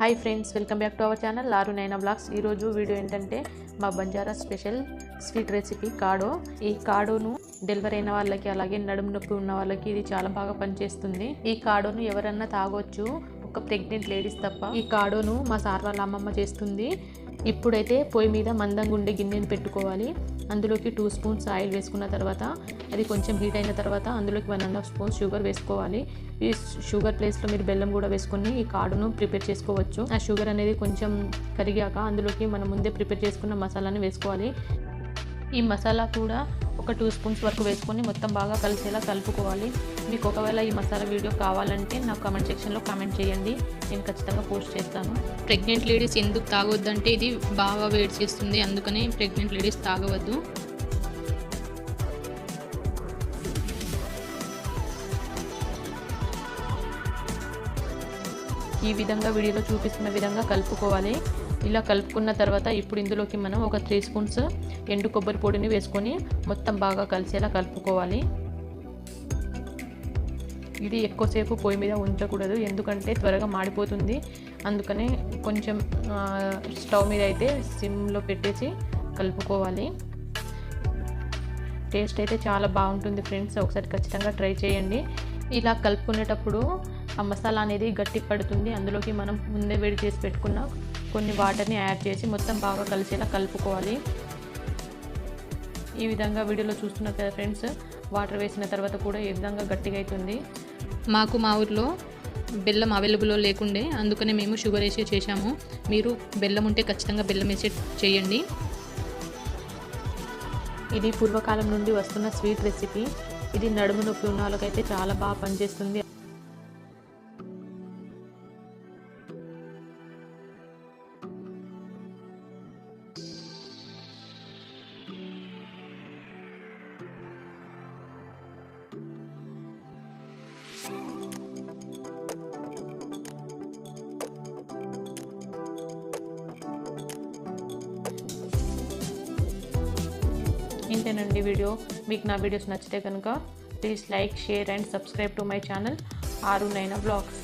Hi friends welcome back to our channel Aaru Naina blogs. ఈరోజు video ఏంటంటే మా Banjara special sweet recipe కాడో. ఈ కాడోను డెలివరీ అయిన వాళ్ళకి అలాగే నడుము నొప్పి ఉన్న వాళ్ళకి ఇది చాలా బాగా పనిచేస్తుంది. ఈ కాడోను ఎవరన్నా తాగొచ్చు. ఒక ప్రెగ్నెంట్ లేడీస్ తప్ప ఈ కాడోను మా సార్ వాళ్ళ అమ్మమ్మ చేస్తుంది. ఇప్పుడైతే పొయ్యి మీద మందంగా ఉండే గిన్నెని పెట్టుకోవాలి. అందులోకి టూ స్పూన్స్ ఆయిల్ వేసుకున్న తర్వాత అది కొంచెం హీట్ అయిన తర్వాత అందులోకి one and half spoons sugar వేసుకోవాలి. ఈ షుగర్ ప్లేస్లో మీరు బెల్లం కూడా వేసుకొని ఈ కాడును ప్రిపేర్ చేసుకోవచ్చు. ఆ షుగర్ అనేది కొంచెం కరిగాక అందులోకి మనం ముందే ప్రిపేర్ చేసుకున్న మసాలాని వేసుకోవాలి. ఈ మసాలా కూడా ఒక టూ స్పూన్స్ వరకు వేసుకొని మొత్తం బాగా కలిసేలా కలుపుకోవాలి. మీకు ఒకవేళ ఈ మసాలా వీడియో కావాలంటే నాకు కమెంట్ సెక్షన్లో కామెంట్ చేయండి. నేను ఖచ్చితంగా పోస్ట్ చేస్తాను. ప్రెగ్నెంట్ లేడీస్ ఎందుకు తాగొద్దంటే ఇది బాగా వేడి చేస్తుంది. అందుకని ప్రెగ్నెంట్ లేడీస్ తాగవద్దు. ఈ విధంగా వీడియోలో చూపిస్తున్న విధంగా కలుపుకోవాలి. ఇలా కలుపుకున్న తర్వాత ఇప్పుడు ఇందులోకి మనం ఒక త్రీ స్పూన్స్ ఎండు కొబ్బరి పొడిని వేసుకొని మొత్తం బాగా కలిసేలా కలుపుకోవాలి. ఇది ఎక్కువసేపు పొయ్యి మీద ఉంచకూడదు ఎందుకంటే త్వరగా మాడిపోతుంది. అందుకనే కొంచెం స్టవ్ మీద అయితే సిమ్లో పెట్టేసి కలుపుకోవాలి. టేస్ట్ అయితే చాలా బాగుంటుంది ఫ్రెండ్స్ ఒకసారి ఖచ్చితంగా ట్రై చేయండి. ఇలా కలుపుకునేటప్పుడు ఆ మసాలా అనేది గట్టి పడుతుంది. అందులోకి మనం ముందే వేడి చేసి పెట్టుకున్న కొన్ని వాటర్ని యాడ్ చేసి మొత్తం బాగా కలిసేలా కలుపుకోవాలి. ఈ విధంగా వీడియోలో చూస్తున్నారు కదా ఫ్రెండ్స్ వాటర్ వేసిన తర్వాత కూడా ఏ విధంగా గట్టిగా అవుతుంది. మాకు మా ఊర్లో బెల్లం అవైలబుల్లో లేకుండే అందుకనే మేము షుగర్ వేసి చేశాము. మీరు బెల్లం ఉంటే ఖచ్చితంగా బెల్లం వేసి చేయండి. ఇది పూర్వకాలం నుండి వస్తున్న స్వీట్ రెసిపీ. ఇది నడుము నొప్పి ఉన్న వాళ్ళకైతే చాలా బాగా పనిచేస్తుంది. ఇంతేనండి వీడియో. మీకు నా వీడియోస్ నచ్చితే కనుక please like share and subscribe to my channel Aaru Naina blogs